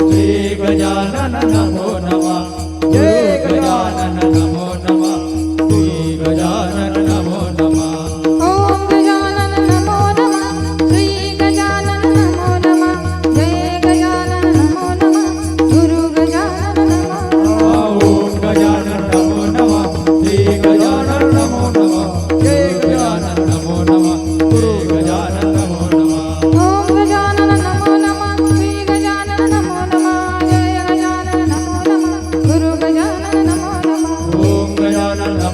શ્રી ગજાનન નમો નમઃ.